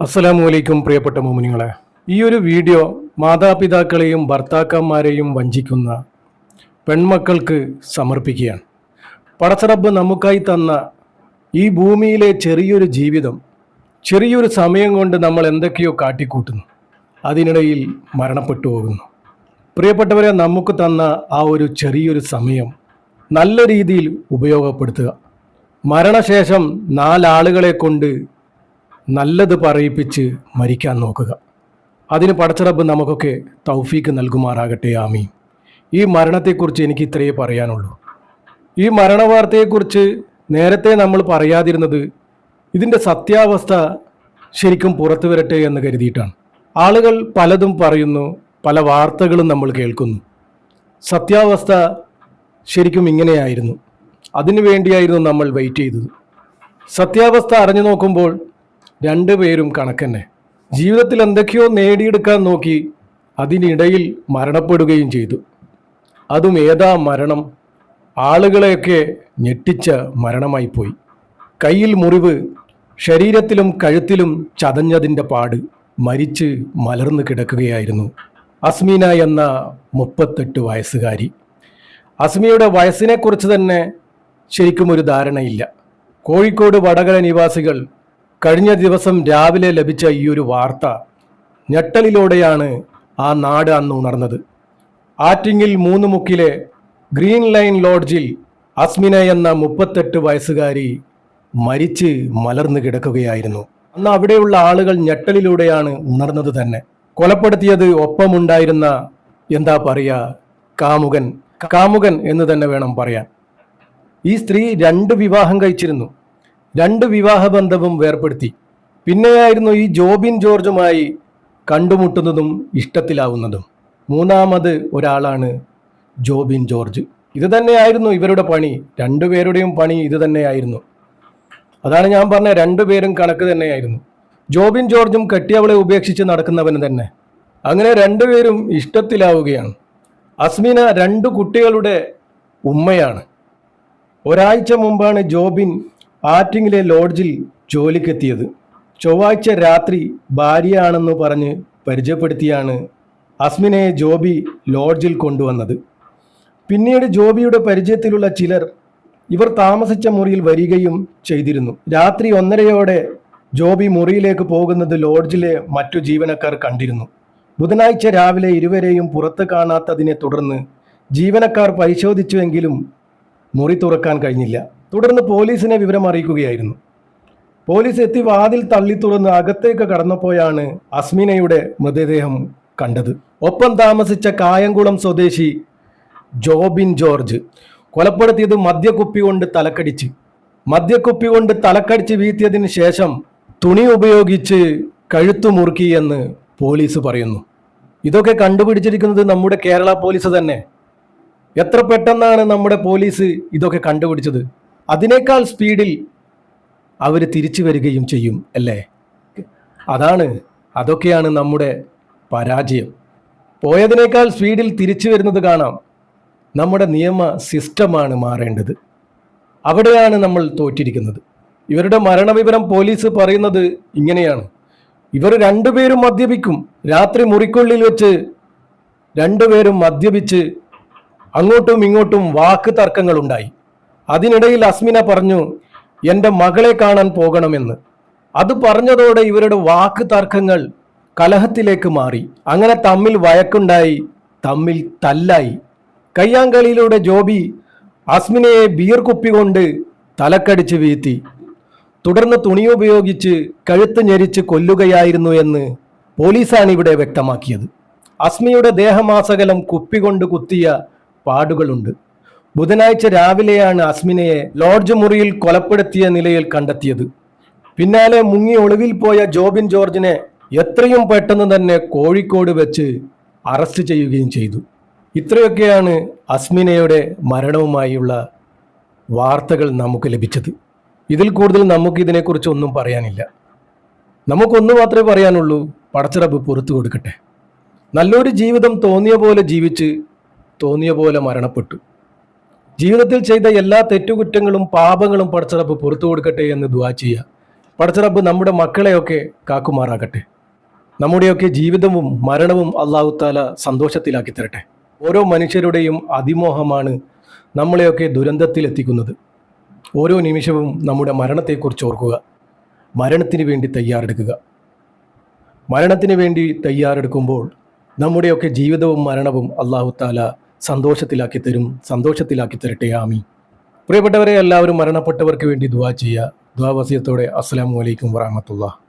അസ്സലാമു അലൈക്കും പ്രിയപ്പെട്ട മോമിനിങ്ങളെ. ഈ ഒരു വീഡിയോ മാതാപിതാക്കളെയും ഭർത്താക്കന്മാരെയും വഞ്ചിക്കുന്ന പെൺമക്കൾക്ക് സമർപ്പിക്കുകയാണ്. പടച്ചറബ് നമുക്കായി തന്ന ഈ ഭൂമിയിലെ ചെറിയൊരു ജീവിതം ചെറിയൊരു സമയം കൊണ്ട് നമ്മൾ എന്തൊക്കെയോ കാട്ടിക്കൂട്ടുന്നു അതിനിടയിൽ മരണപ്പെട്ടു പോകുന്നു. പ്രിയപ്പെട്ടവരെ നമുക്ക് തന്ന ആ ഒരു ചെറിയൊരു സമയം നല്ല രീതിയിൽ ഉപയോഗപ്പെടുത്തുക. മരണശേഷം നാലാളുകളെ കൊണ്ട് നല്ലത് പറയിപ്പിച്ച് മരിക്കാൻ നോക്കുക. അതിന് പടച്ചറബ് നമുക്കൊക്കെ തൗഫീക്ക് നൽകുമാറാകട്ടെ ആമീൻ. ഈ മരണത്തെക്കുറിച്ച് എനിക്ക് ഇത്രയേ പറയാനുള്ളൂ. ഈ മരണവാർത്തയെക്കുറിച്ച് നേരത്തെ നമ്മൾ പറയാതിരുന്നത് ഇതിന്റെ സത്യാവസ്ഥ ശരിക്കും പുറത്തു വരട്ടെ എന്ന് കരുതിയിട്ടാണ്. ആളുകൾ പലതും പറയുന്നു പല വാർത്തകളും നമ്മൾ കേൾക്കുന്നു. സത്യാവസ്ഥ ശരിക്കും ഇങ്ങനെയായിരുന്നു. അതിനു വേണ്ടിയായിരുന്നു നമ്മൾ വെയിറ്റ് ചെയ്തത്. സത്യാവസ്ഥ അറിഞ്ഞു നോക്കുമ്പോൾ രണ്ടുപേരും കണക്കന്നെ. ജീവിതത്തിൽ എന്തൊക്കെയോ നേടിയെടുക്കാൻ നോക്കി അതിനിടയിൽ മരണപ്പെടുകയും ചെയ്തു. അതും ഏതാ മരണം? ആളുകളെയൊക്കെ ഞെട്ടിച്ച മരണമായി പോയി. കയ്യിൽ മുറിവ് ശരീരത്തിലും കഴുത്തിലും ചതഞ്ഞതിന്റെ പാട് മരിച്ച് മലർന്നു കിടക്കുകയായിരുന്നു. അസ്മീന എന്ന മുപ്പത്തെട്ട് വയസ്സുകാരി. അസ്മിയുടെ വയസ്സിനെക്കുറിച്ച് തന്നെ ശരിക്കും ഒരു ധാരണയില്ല. കോഴിക്കോട് വടകര നിവാസികൾ കഴിഞ്ഞ ദിവസം രാവിലെ ലഭിച്ച ഈ ഒരു വാർത്ത ഞെട്ടലിലൂടെയാണ് ആ നാട് അന്ന് ഉണർന്നത്. ആറ്റിങ്ങിൽ മൂന്ന് മുക്കിലെ ഗ്രീൻ ലൈൻ ലോഡ്ജിൽ അസ്മിന എന്ന മുപ്പത്തെട്ട് വയസ്സുകാരി മരിച്ച് മലർന്നു കിടക്കുകയായിരുന്നു. അന്ന് അവിടെയുള്ള ആളുകൾ ഞെട്ടലിലൂടെയാണ് ഉണർന്നത് തന്നെ. കൊലപ്പെടുത്തിയത് ഒപ്പമുണ്ടായിരുന്ന എന്താ പറയുക കാമുകൻ. കാമുകൻ എന്ന് തന്നെ വേണം പറയാൻ. ഈ സ്ത്രീ രണ്ട് വിവാഹം കഴിച്ചിരുന്നു. രണ്ട് വിവാഹബന്ധവും വേർപ്പെടുത്തി. പിന്നെയായിരുന്നു ഈ ജോബിൻ ജോർജുമായി കണ്ടുമുട്ടുന്നതും ഇഷ്ടത്തിലാവുന്നതും. മൂന്നാമത് ഒരാളാണ് ജോബിൻ ജോർജ്. ഇത് തന്നെയായിരുന്നു ഇവരുടെ പണി. രണ്ടുപേരുടെയും പണി ഇത് തന്നെയായിരുന്നു. അതാണ് ഞാൻ പറഞ്ഞ രണ്ടുപേരും കണക്ക് തന്നെയായിരുന്നു. ജോബിൻ ജോർജും കെട്ടിയവളെ ഉപേക്ഷിച്ച് നടക്കുന്നവൻ തന്നെ. അങ്ങനെ രണ്ടുപേരും ഇഷ്ടത്തിലാവുകയാണ്. അസ്മിന രണ്ടു കുട്ടികളുടെ ഉമ്മയാണ്. ഒരാഴ്ച മുമ്പാണ് ജോബിൻ ആറ്റിങ്ങിലെ ലോഡ്ജിൽ ജോലിക്കെത്തിയത്. ചൊവ്വാഴ്ച രാത്രി ഭാര്യയാണെന്ന് പറഞ്ഞ് പരിചയപ്പെടുത്തിയാണ് അസ്മിനെ ജോബി ലോഡ്ജിൽ കൊണ്ടുവന്നത്. പിന്നീട് ജോബിയുടെ പരിചയത്തിലുള്ള ചിലർ ഇവർ താമസിച്ച മുറിയിൽ വരികയും ചെയ്തിരുന്നു. രാത്രി ഒന്നരയോടെ ജോബി മുറിയിലേക്ക് പോകുന്നത് ലോഡ്ജിലെ മറ്റു ജീവനക്കാർ കണ്ടിരുന്നു. ബുധനാഴ്ച രാവിലെ ഇരുവരെയും പുറത്ത് കാണാത്തതിനെ തുടർന്ന് ജീവനക്കാർ പരിശോധിച്ചുവെങ്കിലും മുറി തുറക്കാൻ കഴിഞ്ഞില്ല. തുടർന്ന് പോലീസിനെ വിവരം അറിയിക്കുകയായിരുന്നു. പോലീസ് എത്തി വാതിൽ തള്ളി തുറന്ന് അകത്തേക്ക് കടന്നപ്പോഴാണ് അസ്മിനയുടെ മൃതദേഹം കണ്ടത്. ഒപ്പം താമസിച്ച കായംകുളം സ്വദേശി ജോബിൻ ജോർജ് കൊലപ്പെടുത്തിയത് മദ്യക്കുപ്പി കൊണ്ട് തലക്കടിച്ച്. മദ്യക്കുപ്പി കൊണ്ട് തലക്കടിച്ച് വീഴ്ത്തിയതിന് ശേഷം തുണി ഉപയോഗിച്ച് കഴുത്തു മുറുക്കി എന്ന് പോലീസ് പറയുന്നു. ഇതൊക്കെ കണ്ടുപിടിച്ചിരിക്കുന്നത് നമ്മുടെ കേരള പോലീസ് തന്നെ. എത്ര പെട്ടെന്നാണ് നമ്മുടെ പോലീസ് ഇതൊക്കെ കണ്ടുപിടിച്ചത്? അതിനേക്കാൾ സ്പീഡിൽ അവർ തിരിച്ചു വരികയും ചെയ്യും അല്ലേ? അതാണ് അതൊക്കെയാണ് നമ്മുടെ പരാജയം. പോയതിനേക്കാൾ സ്പീഡിൽ തിരിച്ചു വരുന്നത് കാണാം. നമ്മുടെ നിയമ സിസ്റ്റമാണ് മാറേണ്ടത്. അവിടെയാണ് നമ്മൾ തോറ്റിരിക്കുന്നത്. ഇവരുടെ മരണവിവരം പോലീസ് പറയുന്നത് ഇങ്ങനെയാണ്. ഇവർ രണ്ടുപേരും മദ്യപിക്കും. രാത്രി മുറിക്കുള്ളിൽ വെച്ച് രണ്ടുപേരും മദ്യപിച്ച് അങ്ങോട്ടും ഇങ്ങോട്ടും വാക്ക് തർക്കങ്ങളുണ്ടായി. അതിനിടയിൽ അസ്മിന പറഞ്ഞു എന്റെ മകളെ കാണാൻ പോകണമെന്ന്. അത് പറഞ്ഞതോടെ ഇവരുടെ വാക്ക് തർക്കങ്ങൾ കലഹത്തിലേക്ക് മാറി. അങ്ങനെ തമ്മിൽ വഴക്കുണ്ടായി തമ്മിൽ തല്ലായി. കയ്യാങ്കളിയിലൂടെ ജോബി അസ്മിനയെ ബിയർ കുപ്പി കൊണ്ട് തലക്കടിച്ച് വീഴ്ത്തി. തുടർന്ന് തുണിയുപയോഗിച്ച് കഴുത്ത് ഞെരിച്ച് കൊല്ലുകയായിരുന്നു എന്ന് പോലീസാണ് ഇവിടെ വ്യക്തമാക്കിയത്. അസ്മിയുടെ ദേഹമാസകലം കുപ്പി കൊണ്ട് കുത്തിയ പാടുകളുണ്ട്. ബുധനാഴ്ച രാവിലെയാണ് അസ്മിനയെ ലോഡ്ജ് മുറിയിൽ കൊലപ്പെടുത്തിയ നിലയിൽ കണ്ടെത്തിയത്. പിന്നാലെ മുങ്ങി ഒളിവിൽ പോയ ജോബിൻ ജോർജിനെ എത്രയും പെട്ടെന്ന് തന്നെ കോഴിക്കോട് വെച്ച് അറസ്റ്റ് ചെയ്യുകയും ചെയ്തു. ഇത്രയൊക്കെയാണ് അസ്മിനയുടെ മരണവുമായുള്ള വാർത്തകൾ നമുക്ക് ലഭിച്ചത്. ഇതിൽ കൂടുതൽ നമുക്ക് ഇതിനെക്കുറിച്ച് ഒന്നും പറയാനില്ല. നമുക്കൊന്നു മാത്രമേ പറയാനുള്ളൂ പടച്ചിറപ്പ് പുറത്തു കൊടുക്കട്ടെ. നല്ലൊരു ജീവിതം തോന്നിയ പോലെ ജീവിച്ച് തോന്നിയ പോലെ മരണപ്പെട്ടു. ജീവിതത്തിൽ ചെയ്ത എല്ലാ തെറ്റുകുറ്റങ്ങളും പാപങ്ങളും പടച്ചറപ്പ് പുറത്തു കൊടുക്കട്ടെ എന്ന് ദുവാ ചെയ്യുക. പടച്ചറപ്പ് നമ്മുടെ മക്കളെയൊക്കെ കാക്കുമാറാകട്ടെ. നമ്മുടെയൊക്കെ ജീവിതവും മരണവും അള്ളാഹു താല സന്തോഷത്തിലാക്കി തരട്ടെ. ഓരോ മനുഷ്യരുടെയും അതിമോഹമാണ് നമ്മളെയൊക്കെ ദുരന്തത്തിലെത്തിക്കുന്നത് ഓരോ നിമിഷവും നമ്മുടെ മരണത്തെക്കുറിച്ച് ഓർക്കുക. മരണത്തിന് വേണ്ടി തയ്യാറെടുക്കുക. മരണത്തിന് വേണ്ടി തയ്യാറെടുക്കുമ്പോൾ നമ്മുടെയൊക്കെ ജീവിതവും മരണവും അള്ളാഹു താല സന്തോഷത്തിലാക്കി തരും സന്തോഷത്തിലാക്കി തരട്ടെ ആമി പ്രിയപ്പെട്ടവരെ എല്ലാവരും മരണപ്പെട്ടവർക്ക് വേണ്ടി ദുവാ ചെയ്യുക. ദുവാവസ്യത്തോടെ അസ്സാം വലൈക്കും വറഹമത്തുള്ള